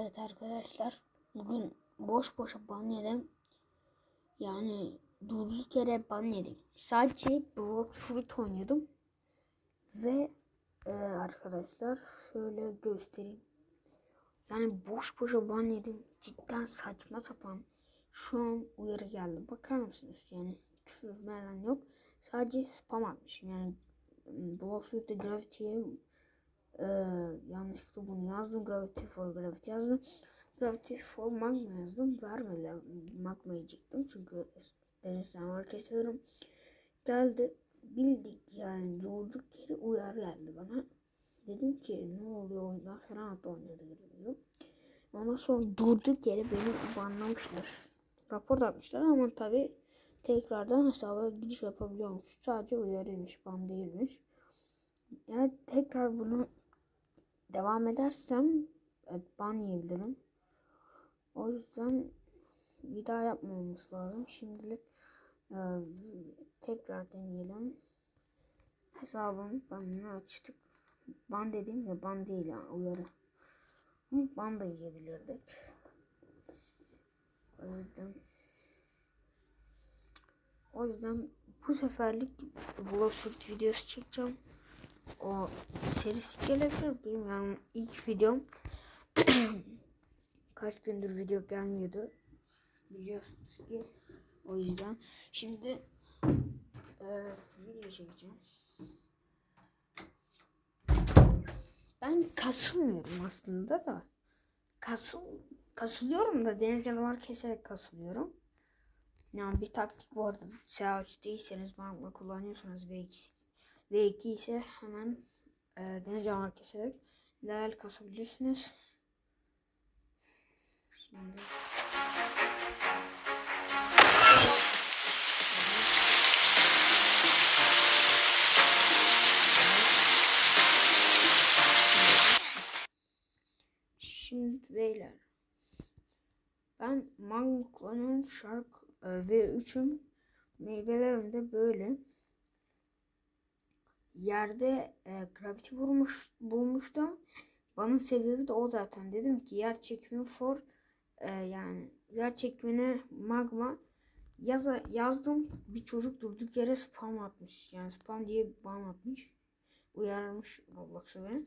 Evet arkadaşlar bugün boş boşa ban yedim. Yani durduk yere ban yedim. Sadece Block Fruit oynadım. Ve e, arkadaşlar şöyle göstereyim. Yani boş boşa ban yedim. Cidden saçma sapan. Şu an uyarı geldi. Bakar mısınız? Yani küfür falan yok. Sadece spam atmışım. Yani Block Fruit'te Gravity'ye ee, yanlışlıkla bunu yazdım. Gravity for Gravity yazdım. Gravity for Magma yazdım. Vermediler. Magma yiyecektim. Çünkü denizden var kesiyorum. Geldi. Bildik yani durduk yere uyar geldi bana. Dedim ki ne oluyor oyundan falan hatta oynadı dedim. Ondan sonra durduk yere beni banlamışlar. Rapor atmışlar ama tabi tekrardan hesaba giriş yapabiliyormuş. Sadece uyarıymış, ban değilmiş. Yani tekrar bunu devam edersem evet, ban yiyebilirim. O yüzden bir daha yapmamamız lazım. Şimdilik e, tekrar deneyelim. Hesabım banını açtık. Ban dediğim ya ban değil yani uyarı. Ban da yiyebilirdik. O yüzden o yüzden bu seferlik bulaşırt videosu çekeceğim o serisi gelebilir bilmiyorum. İlk videom kaç gündür video gelmiyordu. Biliyorsunuz ki o yüzden şimdi e, video çekeceğim. Ben kasılmıyorum aslında da. Kasıl kasılıyorum da deniz canavar keserek kasılıyorum. Yani bir taktik bu arada. SH değilseniz banka kullanıyorsanız ve ikisi V2 ise hemen e, deniz canavar keserek level kasabilirsiniz. Şimdi. Şimdi beyler. Ben mango kullanıyorum şark e, ve üçüm. Meyvelerim de böyle yerde e, gravity vurmuş bulmuştum. Bunun sebebi de o zaten. Dedim ki yer çekimi for e, yani yer çekimine magma yaza, yazdım. Bir çocuk durduk yere spam atmış. Yani spam diye ban atmış. Uyarmış Roblox'a beni.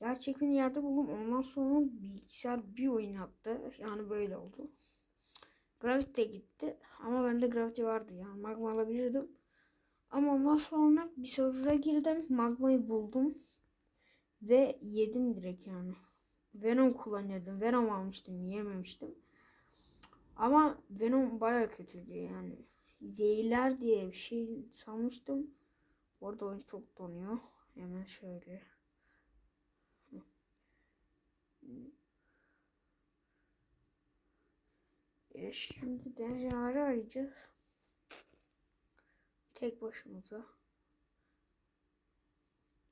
Yer çekimini yerde buldum. Ondan sonra bilgisayar bir oyun attı. Yani böyle oldu. Gravity gitti. Ama bende Gravity vardı. Yani magma alabilirdim. Ama ondan sonra bir server'a girdim. Magmayı buldum. Ve yedim direkt yani. Venom kullanıyordum. Venom almıştım. Yememiştim. Ama Venom baya kötüydü yani. Zehirler diye bir şey sanmıştım. Orada oyun çok donuyor. Hemen şöyle. E şimdi canavarı arayacağız. Tek başımıza.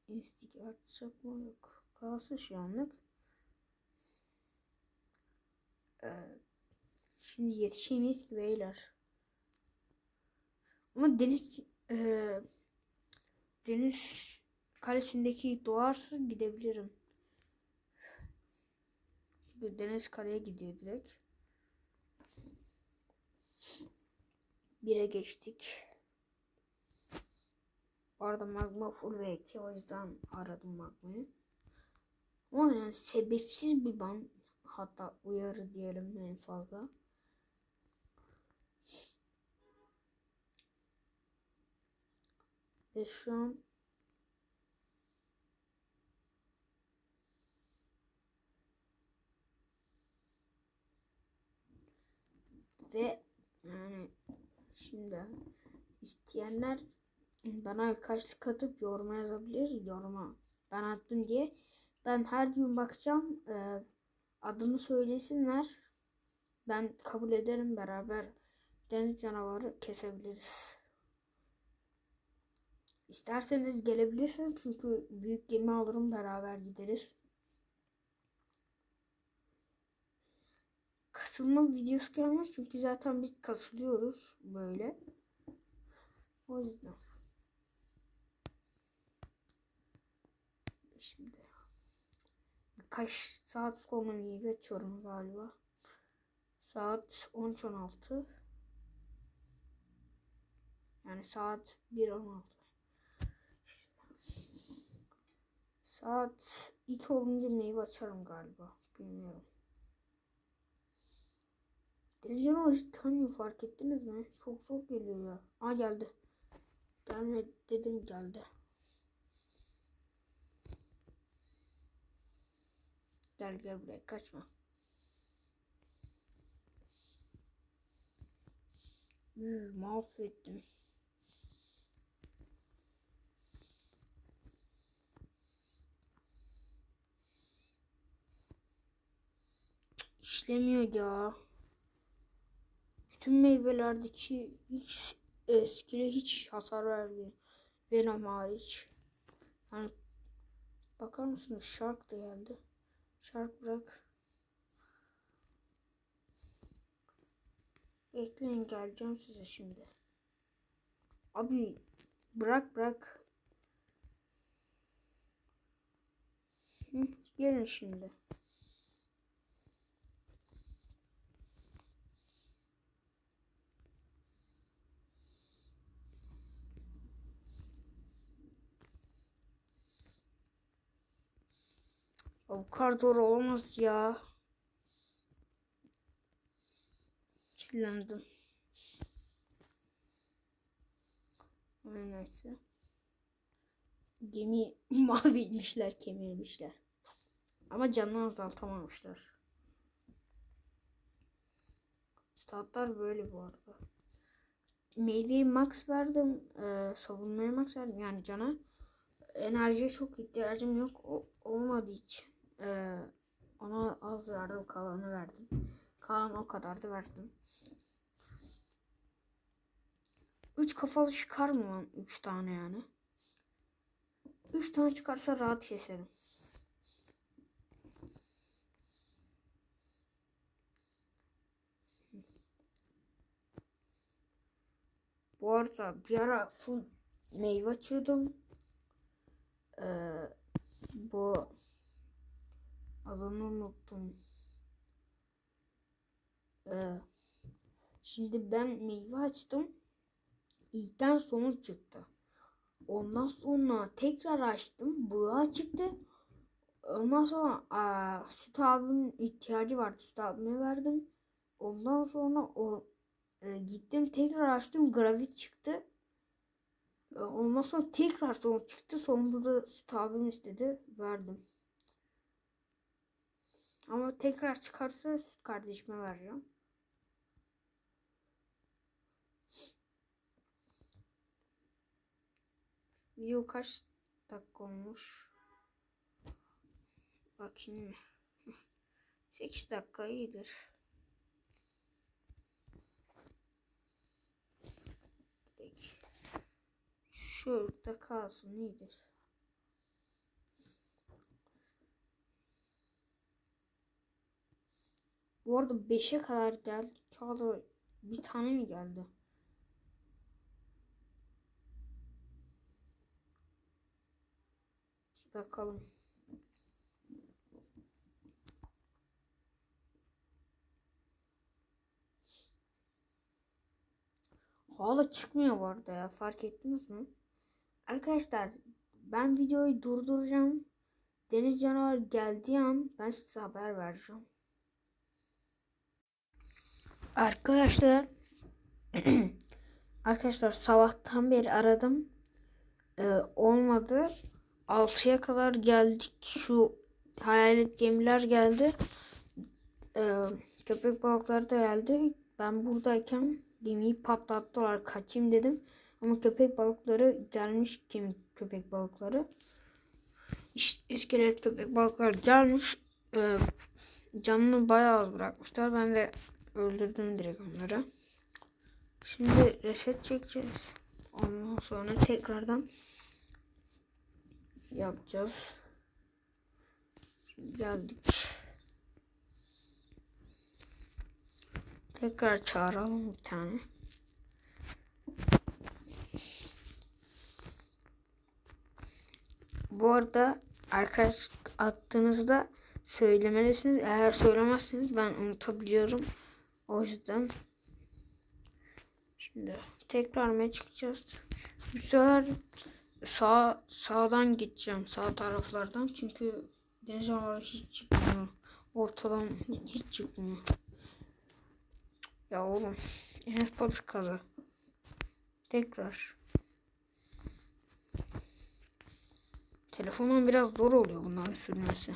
İnstik açsak mı yok. Kalsın şu anlık. Ee, şimdi yetişemeyiz ki beyler. Ama deniz e, deniz kalesindeki doğarsa gidebilirim. Şimdi deniz kareye gidiyor direkt. Bire geçtik. Bu arada magma full v o yüzden aradım magmayı. Ama yani sebepsiz bir ban hatta uyarı diyelim en fazla. Ve şu an ve yani şimdi isteyenler bana kaçlık atıp yoruma yazabilir. Yoruma ben attım diye. Ben her gün bakacağım. E, adını söylesinler. Ben kabul ederim beraber deniz canavarı kesebiliriz. İsterseniz gelebilirsiniz çünkü büyük gemi alırım beraber gideriz. Kasılma videosu gelmez çünkü zaten biz kasılıyoruz böyle. O yüzden. Şimdi kaç saat sonra meyve açıyorum galiba. Saat 13.16. Yani saat 1.16. Saat 2 olunca meyve açarım galiba. Bilmiyorum. Deniz canavarı hiç tanıyor fark ettiniz mi? Çok zor geliyor ya. Aa geldi. Gelme dedim geldi. Gel gel buraya kaçma. Üh, mahvettim. İşlemiyor ya. Bütün meyvelerdeki hiç eskile hiç hasar vermiyor. Venom hariç. Yani bakar mısınız? Shark da geldi. Shark bırak. Bekleyin geleceğim size şimdi. Abi bırak bırak. Hı, gelin şimdi. Bu kadar zor olamaz ya. Kirlendim. Neyse. Gemi mahvetmişler, kemirmişler. Ama canını azaltamamışlar. Statlar böyle bu arada. Meyveyi max verdim. E, savunmaya max verdim. Yani cana. Enerjiye çok ihtiyacım yok. O, olmadığı için. E, ona az verdim. Kalanı verdim. Kalan o kadar da verdim. Üç kafalı çıkar mı lan? Üç tane yani. Üç tane çıkarsa rahat keserim. Bu arada bir ara full meyve açıyordum. Ee, bu adını unuttum. Ee, şimdi ben meyve açtım. İlkten sonuç çıktı. Ondan sonra tekrar açtım. Buğa çıktı. Ondan sonra aa, Süt abimin ihtiyacı vardı. Süt abime verdim. Ondan sonra o e, gittim tekrar açtım. Gravit çıktı. E, ondan sonra tekrar sonuç çıktı. Sonunda da Süt abim istedi. Verdim. Ama tekrar çıkarsa Süt kardeşime vereceğim. Video kaç dakika olmuş? Bakayım. 8 dakika iyidir. Şurada kalsın iyidir. Bu arada 5'e kadar geldi. Kağıda bir tane mi geldi? Bakalım. Hala çıkmıyor bu arada ya. Fark ettiniz mi? Arkadaşlar ben videoyu durduracağım. Deniz canavarı geldiği an ben size haber vereceğim. Arkadaşlar Arkadaşlar sabahtan beri aradım. Ee, olmadı. 6'ya kadar geldik. Şu hayalet gemiler geldi. Ee, köpek balıkları da geldi. Ben buradayken gemiyi patlattılar. Kaçayım dedim. Ama köpek balıkları gelmiş gemi köpek balıkları. İşte iskelet köpek balıkları gelmiş. Ee, canını bayağı az bırakmışlar. Ben de öldürdüm direkt onları. Şimdi reset çekeceğiz. Ondan sonra tekrardan yapacağız. Şimdi geldik. Tekrar çağıralım bir tane. Bu arada arkadaş attığınızda söylemelisiniz. Eğer söylemezseniz ben unutabiliyorum. O yüzden şimdi tekrar mı çıkacağız? Bu sefer sağ sağdan gideceğim. Sağ taraflardan. Çünkü deniz canavarı hiç çıkmıyor. Ortadan hiç çıkmıyor. Ya oğlum. Enes Batur kazı. Tekrar. Telefondan biraz zor oluyor bunların sürmesi.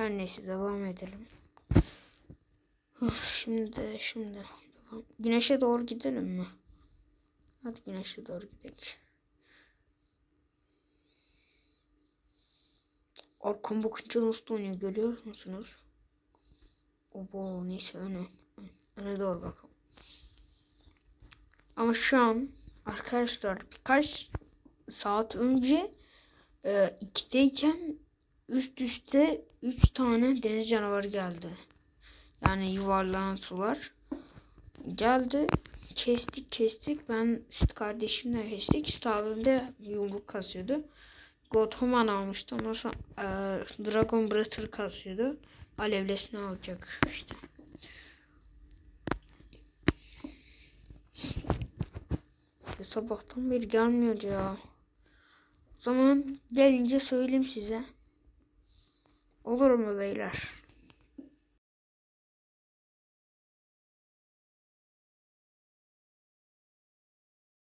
Her neyse devam edelim. Hah, Şimdi şimdi. Güneşe doğru gidelim mi? Hadi güneşe doğru gidelim. Arkam bakınca nasıl oynuyor görüyor musunuz? O bu neyse öne. Öne doğru bakalım. Ama şu an arkadaşlar birkaç saat önce e, ikideyken üst üste 3 tane deniz canavarı geldi. Yani yuvarlanan sular. Geldi. Kestik kestik. Ben süt kardeşimle kestik. Süt abim de yumruk kasıyordu. Gotoman almıştı. Ondan sonra e, Dragon Breather kasıyordu. Alevlesini alacak işte. Ya sabahtan beri gelmiyor ya. O zaman gelince söyleyeyim size. Olur mu beyler?